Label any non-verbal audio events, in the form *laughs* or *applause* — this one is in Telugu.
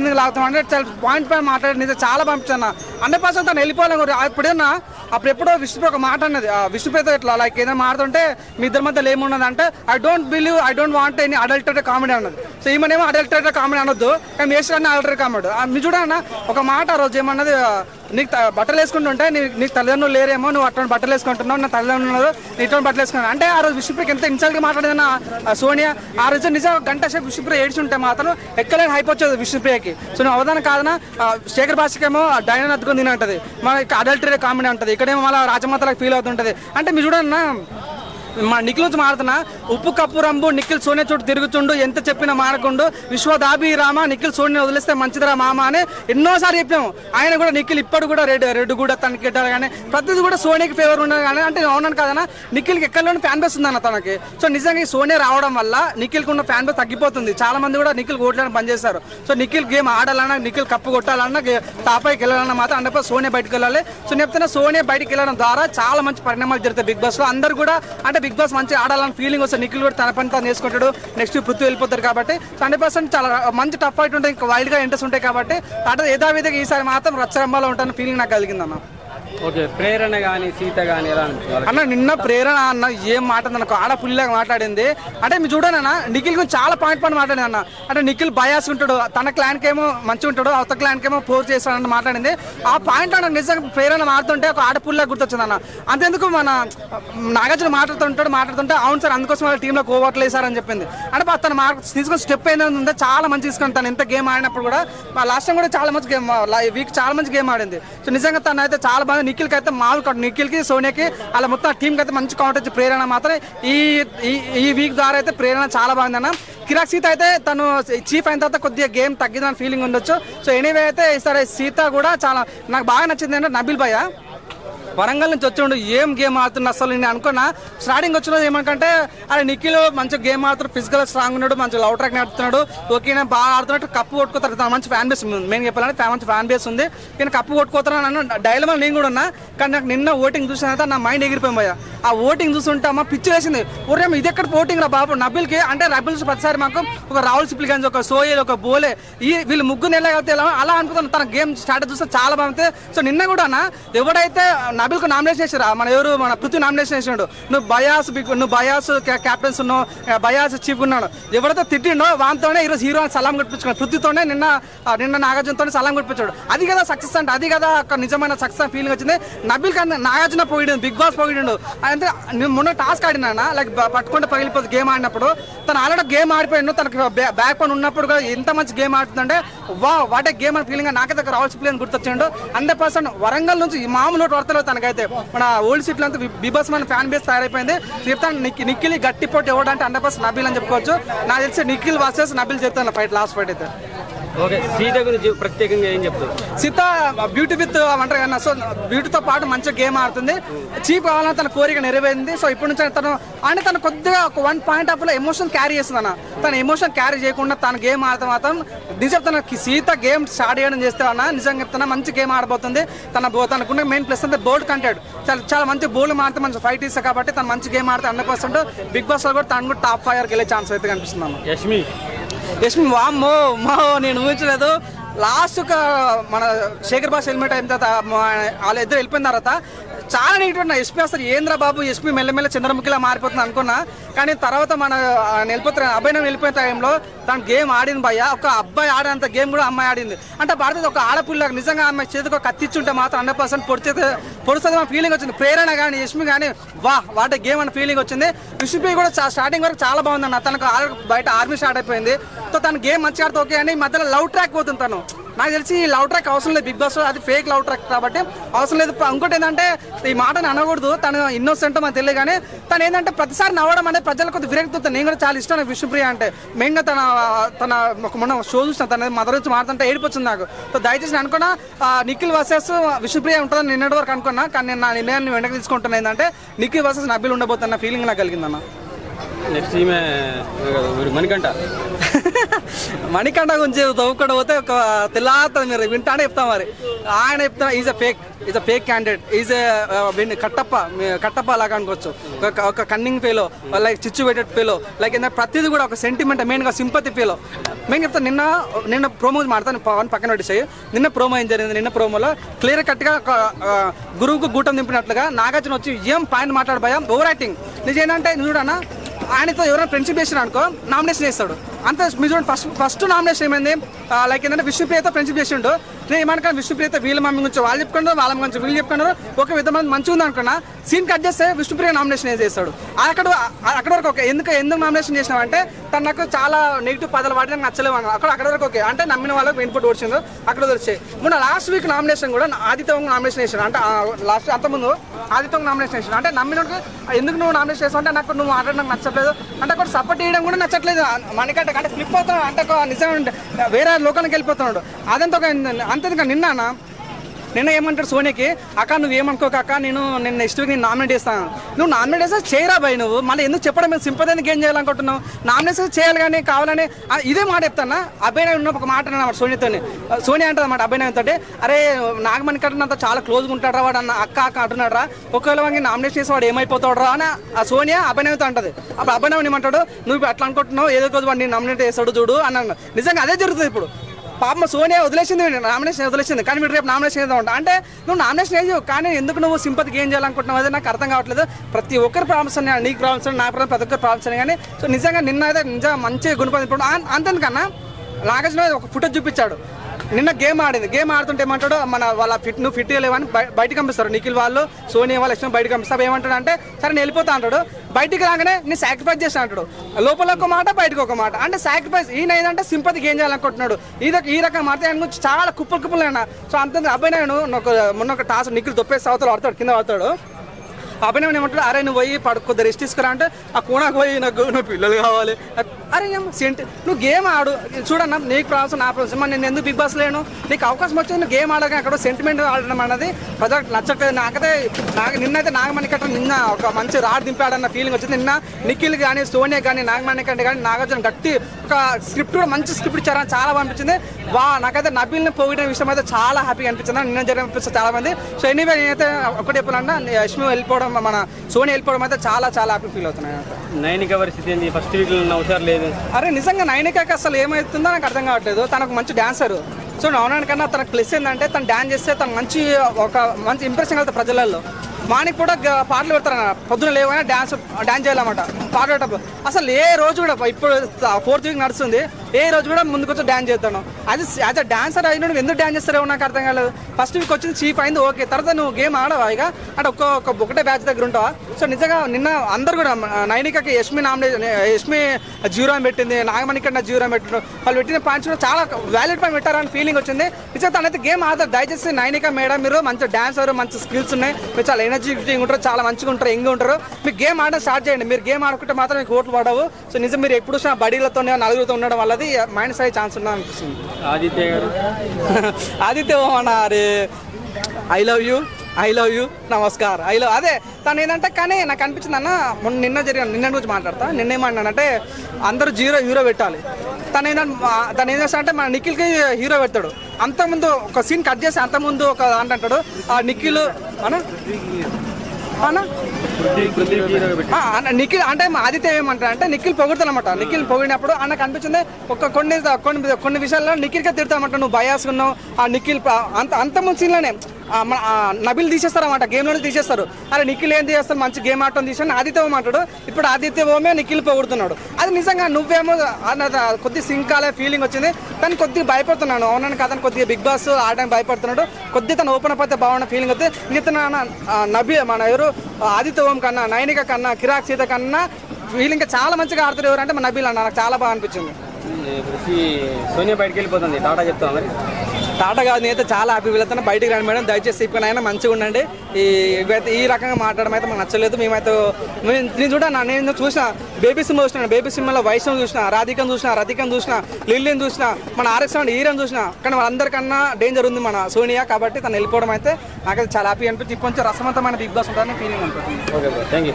ఎందుకు లాగుతాం? అంటే పాయింట్ పై మాట్లాడి నిజం చాలా పంపించాను హండ్రెడ్ పర్సెంట్ తను వెళ్ళిపోవాలి కూడా అప్పుడేనా అప్పుడు ఎప్పుడో విష్ణుప్రియ ఒక మాట అన్నది ఆ ఇట్లా లైక్ ఏదైనా మాట్లాడుతుంటే మీ ఇద్దరి మధ్యలో ఏమున్నది అంటే I don't believe I don't want any adulted comedy అన్నది. సో ఈమెనేమో అడల్టెడ్ కామెడీ అనొద్దు కానీ వేస్ట్ అన్న అడల్టెడ్ కామెడీ మీ చూడన్న ఒక మాట ఆ రోజు ఏమన్నది నీకు బట్టలు వేసుకుంటుంటే నీ- నీకు తల్లిదండ్రులు లేరేమో నువ్వు అటువంటి బట్టలు వేసుకుంటున్నావు నా తల్లిదండ్రులు ఉన్నారు నీ ఇటువంటి బట్టలు వేసుకున్నావు అంటే ఆ రోజు విష్ణుప్రికి ఎంత ఇన్సల్ట్గా మాట్లాడేదన్న సోనియా ఆ రోజు నిజం గంట సేపు విష్ణుప్రియ ఏడ్చుంటే మాత్రం ఎక్కలేని హైప్ వచ్చేది విష్ణుప్రియకి. సో నువ్వు అవధానం కాదన శేఖర్ భాషకేమో డైనా అద్దుకొని తిని అంటది మన అడల్టరీ కామెడీ ఉంటుంది ఇక్కడేమో మళ్ళీ రాజమాతలకు ఫీల్ అవుతుంటుంది. అంటే మీరు చూడన్నా మా నిఖిల్ నుంచి మారుతున్నా. ఉప్పు కప్పు రంబు నిఖిల్ సోనియా చోటు తిరుగుతుండు. ఎంత చెప్పినా మారకుండు. విశ్వదాభి రామ నిఖిల్ సోనిని వదిలేస్తే మంచిదిరా మామ అని ఎన్నోసారి చెప్పాము. ఆయన కూడా నిఖిల్ ఇప్పుడు కూడా రెడ్ రెడ్ కూడా తనకి ఇట్టారు కానీ ప్రతిది కూడా సోనీకి ఫేవర్ ఉండదు కానీ అంటే అవునని కాదన్నా నిఖిల్కి ఎక్కడలోనే ఫ్యాన్ బేస్ ఉందన్న తనకి. సో నిజంగా ఈ సోనియా రావడం వల్ల నిఖిల్కి ఉన్న ఫ్యాన్ బేస్ తగ్గిపోతుంది. చాలా మంది కూడా నిఖిల్ ఓట్లను బంద్ సో నిఖిల్ గేమ్ ఆడాలన్నా నిఖిల్ కప్పు కొట్టాలన్నా గే- వెళ్ళాలన్నా మాత్రం అంటే సోనియా బయటకు వెళ్ళాలి. సో నేను చెప్తున్నా సోనియా బయటకు వెళ్ళడం ద్వారా చాలా మంచి పరిణామాలు జరుగుతాయి బిగ్ బాస్లో. అందరు కూడా అంటే బిగ్ బాస్ మంచి ఆడాలని ఫీలింగ్ వస్తుంది నిఖిల్ కూడా తన పని తను చేసుకుంటాడు. నెక్స్ట్ పృథ్వీ వెళ్ళిపోతారు కాబట్టి హండ్రెడ్ పర్సెంట్ చాలా మంచి టఫ్ ఫైట్ ఉంటాయి. ఇంకా వైల్డ్గా ఇంట్రెస్ట్ ఉంటాయి కాబట్టి అంటే యథావిధిగా ఈసారి మాత్రం రచ్చరంబాలో ఉంటాను ఫీలింగ్ నాకు కలిగింది అన్న ఓకే ప్రేరణ కానీ సీత కానీ ఎలా అనిపించింది అన్న నిన్న ప్రేరణ అన్న ఏం మాట నాకు ఆడపుల్లిలాగా మాట్లాడింది. అంటే మీరు చూడండి అన్న నిఖిల్ గురించి చాలా పాయింట్ పాయింట్ మాట్లాడింది అన్న. అంటే నిఖిల్ బయాస్ ఉంటాడు తన క్లాన్ ఏమో మంచిగా ఉంటాడు అవత క్లాన్కి ఏమో పోర్ చేస్తాడని మాట్లాడింది. ఆ పాయింట్ అన్న నిజంగా ప్రేరణ మారుతుంటే ఒక ఆడపుల్లిలాగా గుర్తొచ్చింది అన్న. అంతెందుకు మన నాగార్జున మాట్లాడుతుంటాడు మాట్లాడుతుంటే అవును సార్ అందుకోసం వాళ్ళ టీంలో కోవట్లేదు సార్ అని చెప్పింది. అంటే తను తన మార్క్ తీసుకొని స్టెప్ ఏంటంటే చాలా మంచి తీసుకొని తను ఎంత గేమ్ ఆడినప్పుడు కూడా లాస్ట్ టైం కూడా చాలా మంచి గేమ్ వీక్ చాలా మంచి గేమ్ ఆడింది. సో నిజంగా తను అయితే చాలా బాగా నిఖిల్కి అయితే మామూలు నిఖిల్కి సోనియాకి అలా మొత్తం టీంకి అయితే మంచి కౌంటర్ వచ్చి ప్రేరణ మాత్రం ఈ ఈ- ఈ వీక్ ద్వారా అయితే ప్రేరణ చాలా బాగుందన్న కిరాక్ సీత అయితే తను చీఫ్ అయిన తర్వాత కొద్దిగా గేమ్ తగ్గిందని ఫీలింగ్ ఉండొచ్చు. సో ఎనీవే అయితే సరే సీత కూడా చాలా నాకు బాగా నచ్చింది అంటే నబిల్ భయ్య. వరంగల్ నుంచి వచ్చిండు ఏం గేమ్ ఆడుతున్నా అసలు నేను అనుకున్నా. స్టార్టింగ్ వచ్చినది ఏమంటే అరే నిఖిల్ మంచిగా గేమ్ ఆడుతున్నాడు ఫిజికల్ స్ట్రాంగ్ ఉన్నాడు మంచి లవ్ ట్రాక్ నడుతున్నాడు ఓకే బాగా ఆడుతున్నట్టు కప్పు కొట్టుకోతాడు. తన మంచి ఫ్యాన్ బేస్ ఉంది. మేము చెప్పాలంటే మంచి ఫ్యాన్ బేస్ ఉంది. నేను కప్పు కొట్టుకోతాను డైలమా నేను కూడా ఉన్నా. కానీ నాకు నిన్న ఓటింగ్ చూసిన తర్వాత నా మైండ్ ఎగిరిపోయింది ఆ ఓటింగ్ చూస్తుంటే అమ్మ పిచ్చి వేసింది ఒరే ఇది ఎక్కడ ఓటింగ్ రా బాబు? నబిల్కి అంటే నబిల్స్ ప్రతిసారి మాకు ఒక రాహుల్ సిప్లిగంజ్ ఒక సోయల్ ఒక బోలే ఈ వీళ్ళు ముగ్గురు నెలగలితే అలా అనుకుంటాను తన గేమ్ స్టార్ట్ చూస్తే చాలా బాగుంది. సో నిన్న కూడా అన్న ఎవడైతే నబిల్కు నామినేషన్ చేసారా మన ఎవరు? మన పృథ్వీ నామినేషన్ చేసినాడు నువ్వు బయాస్ బిగ్ నువ్వు బయాస్ క్యాప్టెన్స్ ఉన్నావు. బయాస్ చీఫ్ ఉన్నాడు. ఎవరైతే తిట్టిండో వాంతోనే ఈరోజు హీరో అని సలాం కొట్టించుకున్నాడు. పృథ్వీతోనే నిన్న నిన్న నాగార్జునతో సలాం కొట్టించాడు. అది కదా సక్సెస్ అంటే అది కదా ఒక నిజమైన సక్సెస్ ఫీలింగ్ వచ్చింది. నబిల్ కన్నా నాగార్జున పోయిడు బిగ్ బాస్ పోయిడు. అంటే నువ్వు మొన్న టాస్క్ ఆడినా లైక్ పట్టుకుంటే పగిలిపోతుంది గేమ్ ఆడినప్పుడు. తను ఆల్రెడీ గేమ్ ఆడిపోయిండు. తనకి బ్యాక్ పని ఉన్నప్పుడు కూడా ఎంత మంచి గేమ్ ఆడుతుందంటే వా వాటే గేమ్ అని ఫీలింగ్ నాకైతే ఒక రావాల్సి ప్లేన్ గుర్తొచ్చాడు. హండ్రెడ్ పర్సెంట్ వరంగల్ నుంచి మామూలు వార్తలు తనకైతే మన ఓల్డ్ సిటీలో అంతా బిబాస్ మన ఫ్యాన్ బేస్ తయారైపోయింది. చెప్తాను నిక్ నిఖిల్ గట్టి పోటీ ఎవడంటే హండ్రెడ్ పర్సెంట్ నబిల్ అని చెప్పుకోవచ్చు. నాకు తెలిసి నిఖిల్ వర్సెస్ నబీల్ చెప్తాను ఫైట్ లాస్ట్ ఫైట్ అయితే. ఓకే సీత గురించి ప్రత్యేకంగా ఏం చెప్తారు సీత బ్యూటీ విత్ అంటారు కదా సో బ్యూటీతో పాటు మంచిగా గేమ్ ఆడుతుంది. చీప్ కావాలని తన కోరిక నెరవేరింది. సో ఇప్పటి నుంచి తను అంటే తను కొద్దిగా ఒక వన్ పాయింట్ ఆఫ్లో ఎమోషన్ క్యారీ చేస్తుంది అన్న. తన ఎమోషన్ క్యారీ చేయకుండా తన గేమ్ ఆడితే మాత్రం నిజం తన సీత గేమ్ స్టార్ట్ చేయడం చేస్తే అన్న నిజంగా చెప్తున్నా మంచి గేమ్ ఆడబోతుంది. తన తనకున్న మెయిన్ ప్లస్ అంటే బోల్డ్ కంటెంట్ చాలా చాలా మంచి బోల్డ్ మారితే మంచి ఫైట్ ఇస్తుంది కాబట్టి తను మంచి గేమ్ ఆడితే హండ్రెడ్ పర్సెంట్ బిగ్ బాస్లో కూడా తను కూడా టాప్ ఫైవ్ వెళ్ళే ఛాన్స్ అయితే కనిపిస్తుంది అన్న. యష్మి యశ్మి వామ్మో మా నేను ఊహించలేదు. లాస్ట్ ఒక మన శేఖర్ బాస్ హెల్మెట్ అయిన తర్వాత వాళ్ళ ఇద్దరు వెళ్ళిపోయిన తర్వాత చాలా నెగిటివ్ ఉన్నా ఎస్పీ అసలు ఏంద్ర బాబు? ఎస్పీ మెల్లమెల్ల చంద్రముఖిలా మారిపోతుంది అనుకున్నా. కానీ తర్వాత మన నిలిపోతున్న అబ్బాయిని వెళ్ళిపోయిన టైంలో తను గేమ్ ఆడింది భయ్య. ఒక అబ్బాయి ఆడేంత గేమ్ కూడా అమ్మాయి ఆడింది. అంటే భారత ఒక ఆడపిల్ల నిజంగా ఆమె చేతికి ఒక కత్తిచ్చుంటే మాత్రం హండ్రెడ్ పర్సెంట్ పొడిచేది పొడుస్తుంది మా ఫీలింగ్ వచ్చింది. ప్రేరణ కానీ యశ్మి కానీ వా వాట గేమ్ అనే ఫీలింగ్ వచ్చింది. రిషిపి కూడా స్టార్టింగ్ వరకు చాలా బాగుందన్న. తనకు బయట ఆర్మీ స్టార్ట్ అయిపోయింది. సో తన గేమ్ మంచిగా ఆడితే ఓకే అని ఈ మధ్యలో లవ్ ట్రాక్ పోతుంది తను. నాకు తెలిసి ఈ లవ్ ట్రాక్ అవసరం లేదు బిగ్ బాస్ అది ఫేక్ లవ్ ట్రాక్ కాబట్టి అవసరం లేదు. ఇంకోటి ఏంటంటే ఈ మాటను అనకూడదు తను ఇన్నోసెంట్ మనకు తెలియదు కానీ తను ఏంటంటే ప్రతిసారి నవ్వడం అనేది ప్రజలకు కొద్దిగా విరక్తి నేను కూడా చాలా ఇష్టం విష్ణుప్రియ అంటే. మెయిన్గా తన తన ఒక మొన్న షో చూసిన తన మదర్ వచ్చి మాట్లాడుతుంటే ఏడిపోతుంది నాకు. సో దయచేసి నేను అనుకున్నా నిఖిల్ వర్సెస్ విష్ణుప్రియ ఉంటుందని నిన్నటి వరకు అనుకున్నా కానీ నేను నా నిర్ణయాన్ని వెనక్కి తీసుకుంటున్నా ఏంటంటే నిఖిల్ వర్సెస్ నబిల్ ఉండబోతున్న ఫీలింగ్ నాకు కలిగిందన్న. నెక్స్ట్ ఈమె మణికంట మణికంఠ గురించి తవ్వుకుండా పోతే ఒక తెల్లారుతుంది మీరు వింటానే చెప్తాం మరి. ఆయన చెప్తా is a fake is a fake candidate is Kattappa Kattappa లాగా అనుకోవచ్చు ఒక కన్నింగ్ ఫీలో లైక్ చిచ్చు పెట్టే ఫీలో లైక్ ఏంటంటే ప్రతిదీ కూడా ఒక సెంటిమెంట్ మెయిన్గా సింపతి ఫీలో మేము చెప్తాను నిన్న నిన్న ప్రోమో మాడతాను పవన్ పక్కన పెట్టేసాయి. నిన్న ప్రోమో ఏం జరిగింది? నిన్న ప్రోమోలో క్లియర్ కట్గా ఒక గురువుకు గూటం దింపినట్లుగా నాగార్జున వచ్చి ఏం పాయింట్ మాట్లాడబోయా? ఓవర్ యాక్టింగ్ నిజేంటంటే చూడన్నా ఆయనతో ఎవరైనా ఫ్రెండ్షిప్ చేసిన అనుకో నామినేషన్ చేస్తాడు. అంత మీరు ఫస్ట్ ఫస్ట్ నామినేషన్ ఏమైంది? లైక్ ఏంటంటే విష్ణుప్రియతో ఫ్రెండ్షిప్ చేసిండు. నేను ఏమనుకున్నా విష్ణుప్రియత వీళ్ళ మమ్మీ గురించి వాళ్ళు చెప్పుకున్నారు వాళ్ళ గురించి వీళ్ళు చెప్పుకున్నారు ఒక విధమైన మంచిగా ఉంది అనుకున్నా సీన్ కట్ చేస్తే విష్ణుప్రియ నామినేషన్ చేస్తాడు? అక్కడ అక్కడ వరకు ఓకే. ఎందుకు ఎందుకు నామినేషన్ చేసినావు అంటే తను నాకు చాలా నెగిటివ్ పదాలు వాడి నాకు నచ్చలేవు అన్న అక్కడ అక్కడ వరకు ఓకే. అంటే నమ్మిన వాళ్ళకి ఇన్పుట్ వచ్చిందో. అక్కడ వచ్చాయి. మొన్న లాస్ట్ వీక్ నామినేషన్ కూడా ఆదిత్యంగా నామినేషన్ చేశాడు అంటే లాస్ట్ అంతకుముందు ముందు నామినేషన్ చేశాడు అంటే నమ్మిన ఎందుకు నువ్వు నామినేషన్ చేస్తావు? అంటే నాకు నువ్వు మాట్లాడడం నాకు నచ్చట్లేదు. అంటే అక్కడ సపోర్ట్ చేయడం కూడా నచ్చట్లేదు. మనకి అంటే అంటే స్లిప్ అవుతున్నాడు అంటే నిజం వేరే లోకానికి వెళ్ళిపోతున్నాడు. అదంతా ఒక అంతేగా నిన్న నిన్న ఏమంటాడు సోనియాకి అక్క నువ్వు ఏమనుకోక అక్క నేను నేను నెక్స్ట్ వీక్ నేను నామినేట్ చేస్తాను నువ్వు నామినేట్ చేస్తే చేయరా భయ్ నువ్వు? మళ్ళీ ఎందుకు చెప్పడం? మీద సింపతి ఎందుకు ఏం చేయాలనుకుంటున్నావు? నామినేషన్ చేయాలి కానీ కావాలని ఇదే మాట చెప్తానా? అబ్బాయి ఉన్న ఒక మాట అన్నమాట సోనియాతో సోనియా అంటది అన్నమాట అబ్బాయి అరే నాగమణి కట్టినంత చాలా క్లోజ్గా ఉంటాడు వాడు అన్న అక్క అక్క అంటున్నాడు రా ఒకవేళ వాడిని నామినేషన్ చేసి వాడు ఏమైపోతాడు రా అని ఆ సోనియా అభినయతో అంటది. అప్పుడు అభినవ్ ఏమంటాడు? నువ్వు అట్లా అనుకుంటున్నావు? ఏదో రోజు వాడిని నామినేట్ చేస్తాడు చూడు అన్నాను నిజంగా అదే జరుగుతుంది ఇప్పుడు. పాపం సోనియా వదిలేసింది నామినేషన్ వదిలేసింది. కానీ మీరు రేపు నామినేషన్ ఏదో ఉంటా అంటే నువ్వు నామినేషన్ వేయవు కానీ ఎందుకు నువ్వు సింపతి గేమ్ చేయాలనుకుంటున్నావు అది నాకు అర్థం కావట్లేదు. ప్రతి ఒక్కరి ప్రాబ్లమ్స్ ఉన్నాయి నీకు ప్రాబ్లమ్స్ ఉన్నాయి నా ప్రాబ్లమ్ ప్రతి ఒక్కరి ప్రాబ్లమ్స్ ఉన్నాయి. కానీ సో నిజంగా నిన్న అయితే నిజంగా మంచి గుణపం ఇప్పుడు అంతేకన్నా నాగార్జున ఒక ఫుటేజ్ చూపించాడు. నిన్న గేమ్ ఆడింది. గేమ్ ఆడుతుంటే ఏమంటాడు మన వాళ్ళ ఫిట్ నువ్వు ఫిట్ లేవని బయ- బయటకు పంపిస్తారు. నిఖిల్ వాళ్ళు సోనియా వాళ్ళు ఇష్టం బయటకు పంపిస్తారు. ఏమంటాడు అంటే సరే నేను వెళ్ళిపోతా అంటాడు. బయటికి రాగానే నేను సాక్రిఫైస్ చేసిన అంటాడు. లోపల ఒక మాట బయటకు ఒక మాట. అంటే సాక్రిఫైస్ ఈయన ఏదంటే సింపతి గేమ్ చేయాలనుకుంటున్నాడు. ఈ ఈ రకం మాట ఆయన గురించి చాలా కుప్పలు కుప్పలు అయినా సో అంత అబ్బాయి నేను ఒక మొన్న ఒక టాస్ నిక్కులు తొప్పేసి అవతలు ఆడతాడు కింద పడతాడు అభినయం ఏమంటాడు? అరే నువ్వు పోయి పడు కొద్ది రెస్ట్ తీసుకురా అంటే ఆ కూనాకు పోయి నాకు నువ్వు పిల్లలు కావాలి. అరే ఏం సెంట్ నువ్వు గేమ్ ఆడు. చూడన్న నీకు ప్రాబ్లమ్స్ నా ప్రాబ్లమ్స్ మరి నేను ఎందుకు బిగ్ బాస్ లేను? నీకు అవకాశం వచ్చింది నువ్వు గేమ్ ఆడగా అక్కడ సెంటిమెంట్ ఆడడం అన్నది ప్రజలకు నచ్చట్లేదు. నాకైతే నాకు నిన్నైతే నాగమణి కట్ట నిన్న ఒక మంచి రాడ్ దింపాడన్న ఫీలింగ్ వచ్చింది. నిన్న నిఖిల్ కానీ సోనియా కానీ నాగమణి కంటే కానీ నాగార్జున గట్టి ఒక స్క్రిప్ట్ కూడా మంచి స్క్రిప్ట్ ఇచ్చారని చాలా బాగా అనిపించింది. వా నాకైతే నబీల్ని పోగిన విషయం అయితే చాలా హ్యాపీగా అనిపించింది. నిన్న జరిగిన అనిపిస్తుంది చాలా మంది. సో ఎనీవే నేనైతే ఒకటి చెప్పాలన్నా యష్మి వెళ్ళిపోవడం మన సోని వెళ్ళిపోవడం అయితే చాలా చాలా హ్యాపీ ఫీల్ అవుతున్నాయి నైనిక పరిస్థితి ఏంది? ఫస్ట్ వీక్ అవసరం లేదు. అరే నిజంగా నైనికాకి అసలు ఏమవుతుందో నాకు అర్థం కావట్లేదు. తనకు మంచి డాన్సర్ సో అవునాని కన్నా తనకు ప్లస్ ఏంటంటే తను డాన్స్ చేస్తే తను మంచి ఒక మంచి ఇంప్రెషన్ కలుగుతుంది ప్రజలలో. మానికి కూడా పాటలు పెడతారు పొద్దున లేవైనా డాన్స్ డాన్స్ చేయాలన్నమాట. పాట పెట్టప్పుడు అసలు ఏ రోజు కూడా ఇప్పుడు ఫోర్త్ వీక్ నడుస్తుంది. ఏ రోజు కూడా ముందుకొచ్చి డ్యాన్స్ చేస్తాను. అది యాజ్ అ డాన్సర్ అయిన నువ్వు ఎందుకు డ్యాన్స్ చేస్తారో నాకు అర్థం కాలేదు. ఫస్ట్ వీక్ వచ్చింది చీఫ్ అయింది ఓకే తర్వాత నువ్వు గేమ్ ఆడవా ఇక? అంటే ఒక్క ఒక్క ఒకటే బ్యాచ్ దగ్గర ఉంటావా? సో నిజంగా నిన్న అందరు కూడా నైనికకి యష్మి నామినేషన్ యష్మి జీరో పెట్టింది నాగమణి కన్నా జీరో అని పెట్టిండు. వాళ్ళు పెట్టిన పాయింట్స్ కూడా చాలా వ్యాలిడ్ పాయింట్ పెట్టారని ఫీలింగ్ వచ్చింది. నిజంగా తనైతే గేమ్ ఆడతారు. దయచేసి నైనిక మేడం మీరు మంచి డాన్సర్ మంచి స్కిల్స్ ఉన్నాయి. మీరు చాలా ఎనర్జెటిక్ ఉంటారు చాలా మంచిగా ఉంటారు ఎంగ్ ఉంటారు. మీరు గేమ్ ఆడడం స్టార్ట్ చేయండి. మీరు గేమ్ ఆడుకుంటే మాత్రం మీకు ఓట్లు పడవు. సో నిజం మీరు ఎప్పుడు చూసినా బడీలతో నలుగురితో ఉండడం వల్లది మైనస్ అయ్యే ఛాన్స్ ఉందా అనిపిస్తుంది. ఆదిత్య గారు. *laughs* ఆదిత్య ఓమన అరే I love you I love you namaskar. I love అదే తను ఏంటంటే కానీ నాకు అనిపించింది అన్న మొన్న నిన్న జరిగిన నిన్న గురించి మాట్లాడతా నిన్న ఏమన్నానంటే అందరూ జీరో హీరో పెట్టాలి. తను ఏంటంటే తను ఏం చేస్తా అంటే మన నిఖిల్కి హీరో పెడతాడు. అంతకుముందు ఒక సీన్ కట్ చేసి అంతకుముందు ఒక అంటాడు ఆ నిఖిల్ అనా? అనా అన్న నిఖిల్ అంటే ఆదిత్య ఏమంటారు అంటే నిఖిల్ పొగుడుతానమాట నిఖిల్ పొగిడినప్పుడు అన్నకు అనిపించింది ఒక కొన్ని కొన్ని కొన్ని విషయాల్లో నిఖిల్కే తిడతామంట నువ్వు బయాస్ ఉన్నావు. ఆ నిఖిల్ అంత అంత ముందు సీన్లోనే మన నబిల్ తీసేస్తారు గేమ్లోనే తీసేస్తారు. అరే నిఖిల్ ఏం చేస్తారు మంచి గేమ్ ఆడటం తీసాను ఆదిత్య ఓం అంటాడు. ఇప్పుడు ఆదిత్య ఓమే నిఖిల్ పొగుడుతున్నాడు. అది నిజంగా నువ్వేమో అన్న కొద్ది సింక్ అనే ఫీలింగ్ వచ్చింది. తను కొద్దిగా భయపడుతున్నాను అవునని కాదని కొద్దిగా బిగ్ బాస్ ఆడడానికి భయపడుతున్నాడు. కొద్ది తను ఓపెన్ అప్ అయితే బాగున్న ఫీలింగ్ వస్తే నితన నబి మన ఎవరు? ఆదిత్య ఓం కన్నా నైనిక కన్నా కిరాక్ సీత కన్నా వీళ్ళు ఇంకా చాలా మంచిగా ఆడుతారు ఎవరంటే మన నబీల్ అన్న. నాకు చాలా బాగా అనిపించింది. సోనియా బయటకు వెళ్ళిపోతుంది. టాటా చెప్తాం మరి. టాటా కాదు నేనైతే చాలా హ్యాపీ వెళ్తాను బయటికి రండి మేడం. దయచేసి ఇప్పుడు అయినా మంచిగా ఉండండి. ఈ ఇవైతే ఈ రకంగా మాట్లాడడం అయితే మాకు నచ్చలేదు. మేమైతే మేము నేను చూడన్నా నేను చూసిన బేబీ సినిమా చూసిన బేబీ సినిమాలో వైష్ణవ్ చూసిన రాధికను చూసిన రతికను చూసిన లిల్లీని చూసిన మన ఆర్ఎస్ హీరోని చూసిన. కానీ వాళ్ళందరికన్నా డేంజర్ ఉంది మన సోనియా కాబట్టి తను వెళ్ళిపోవడం అయితే నాకైతే చాలా హ్యాపీ అనిపించి ఇప్పుడు కొంచెం రసవంతమైన బిగ్ బాస్ ఉంటుందని ఫీలింగ్ ఉంటుంది. Okay thank you